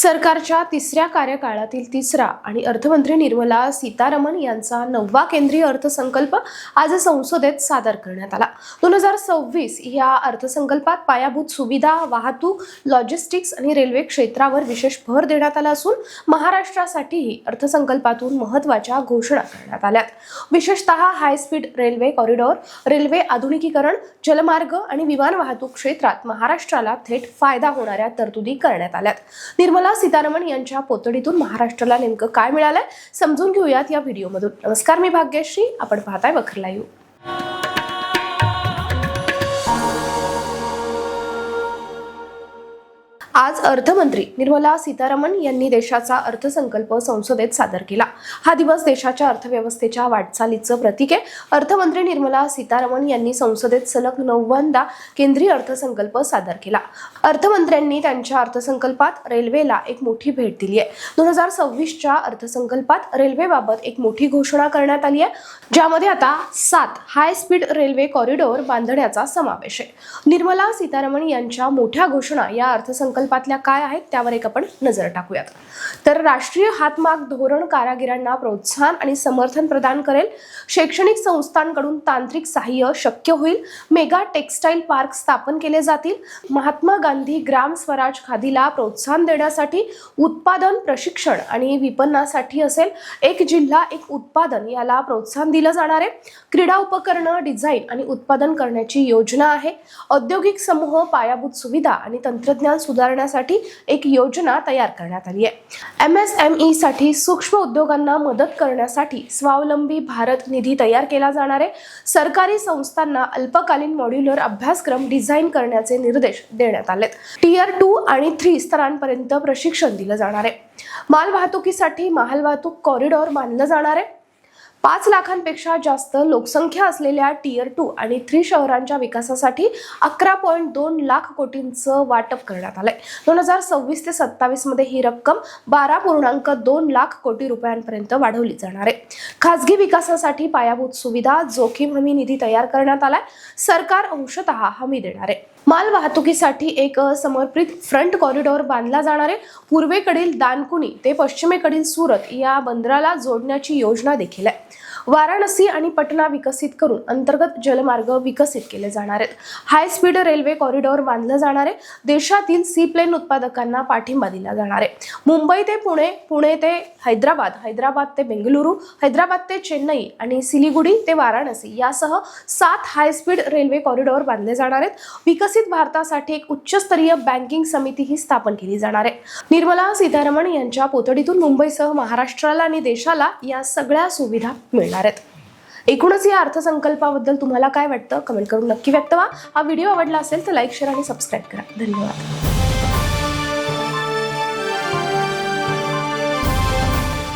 सरकारच्या तिसऱ्या कार्यकाळातील तिसरा आणि अर्थमंत्री निर्मला सीतारामन यांचा नववा केंद्रीय अर्थसंकल्प आज संसदेत सादर करण्यात आला. दोन हजार सव्वीस या अर्थसंकल्पात पायाभूत सुविधा वाहतूक लॉजिस्टिक्स आणि रेल्वे क्षेत्रावर विशेष भर देण्यात आला असून महाराष्ट्रासाठीही अर्थसंकल्पातून महत्त्वाच्या घोषणा करण्यात आल्यात. विशेषतः high speed railway corridor railway आधुनिकीकरण जलमार्ग आणि विमान वाहतूक क्षेत्रात महाराष्ट्राला थेट फायदा होणाऱ्या तरतुदी करण्यात आल्यात. निर्मला निर्मला सीतारामन यांच्या पोतडीतून महाराष्ट्राला नेमकं काय मिळालंय समजून घेऊयात या व्हिडिओमधून. नमस्कार मी भाग्यश्री. आपण पाहताय बखर लाईव्ह. आज अर्थमंत्री निर्मला सीतारामन यांनी देशाचा अर्थसंकल्प संसदेत सादर केला. हा दिवस देशाच्या अर्थव्यवस्थेच्या वाटचालीचं प्रतीक आहे. अर्थमंत्री निर्मला सीतारामन यांनी संसदेत सलग नव्वंदा केंद्रीय अर्थसंकल्प सादर केला. अर्थमंत्र्यांनी त्यांच्या अर्थसंकल्पात रेल्वेला एक मोठी भेट दिली आहे. दोन हजार सव्वीसच्या अर्थसंकल्पात रेल्वेबाबत एक मोठी घोषणा करण्यात आली आहे. ज्यामध्ये आता सात हाय स्पीड रेल्वे कॉरिडॉर बांधण्याचा समावेश आहे. निर्मला सीतारामन यांच्या मोठ्या घोषणा या अर्थसंकल्प अर्थसंकल्पातल्या काय आहेत त्यावर एक आपण नजर टाकूयात. तर राष्ट्रीय हातमाग धोरण कारागिरांना प्रोत्साहन आणि समर्थन प्रदान करेल. शैक्षणिक संस्थांकडून तांत्रिक सहाय्य शक्य होईल. मेगा टेक्स्टाईल पार्क स्थापन केले जातील. महात्मा गांधी ग्राम स्वराज खादीला प्रोत्साहन देण्यासाठी उत्पादन प्रशिक्षण आणि विपणनासाठी असेल. एक जिल्हा एक उत्पादन याला प्रोत्साहन दिलं जाणार आहे. क्रीडा उपकरणं डिझाईन आणि उत्पादन करण्याची योजना आहे. औद्योगिक समूह पायाभूत सुविधा आणि तंत्रज्ञान सुधारण्यासाठी एक योजना तयार करण्यात आली आहे. एम एस एम ई साठी सूक्ष्म उद्योगांना मदत करण्यासाठी स्वावलंबी भारत निधी तयार केला जाणार आहे. सरकारी संस्थांना अल्पकालीन मॉड्युलर अभ्यासक्रम डिझाईन करण्याचे निर्देश देण्यात आलेत. टीयर टू आणि थ्री स्तरांपर्यंत प्रशिक्षण दिलं जाणार आहे. माल वाहतुकीसाठी मालवाहतूक कॉरिडॉर बांधलं जाणार आहे. पाच लाखांपेक्षा जास्त लोकसंख्या असलेल्या टीयर टू आणि थ्री शहरांच्या विकासासाठी अकरा पॉईंट दोन लाख कोटींचं वाटप करण्यात आलंय. दोन हजार सव्वीस ते सत्तावीसमध्ये ही रक्कम बारा पूर्णांक दोन लाख कोटी रुपयांपर्यंत वाढवली जाणार आहे. खासगी विकासासाठी पायाभूत सुविधा जोखीम हमी निधी तयार करण्यात आलाय. सरकार अंशतः हमी देणार. आहे माल वाहतुकीसाठी एक समर्पित फ्रंट कॉरिडॉर बांधला जाणार आहे. पूर्वेकडील दानकुनी ते पश्चिमेकडील सुरत या बंदराला जोडण्याची योजना देखील आहे. वाराणसी आणि पटना विकसित करून अंतर्गत जलमार्ग विकसित केले जाणार आहेत. हाय स्पीड रेल्वे कॉरिडॉर बांधलं जाणार आहे. देशातील सी प्लेन उत्पादकांना पाठिंबा दिला जाणार आहे. मुंबई ते पुणे पुणे ते हैदराबाद हैदराबाद ते बेंगलुरू हैदराबाद ते चेन्नई आणि सिलिगुडी ते वाराणसी यासह सात हाय स्पीड रेल्वे कॉरिडॉर बांधले जाणार आहेत. विकसित भारतासाठी एक उच्चस्तरीय बँकिंग समिती ही स्थापन केली जाणार आहे. निर्मला सीतारामन यांच्या पोतडीतून मुंबईसह महाराष्ट्राला आणि देशाला या सगळ्या सुविधा मिळणार आहेत. एकूणच या अर्थसंकल्पाबद्दल तुम्हाला काय वाटतं? कमेंट करून नक्की व्यक्त व्हा. हा व्हिडिओ आवडला असेल तर लाईक शेअर आणि सबस्क्राईब करा. धन्यवाद.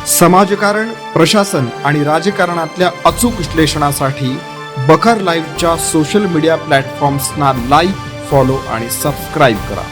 समाजकारण प्रशासन आणि राजकारणातल्या अचूक विश्लेषणासाठी बखर लाईव्हच्या सोशल मीडिया प्लॅटफॉर्म्सना लाईक फॉलो आणि सबस्क्राईब करा.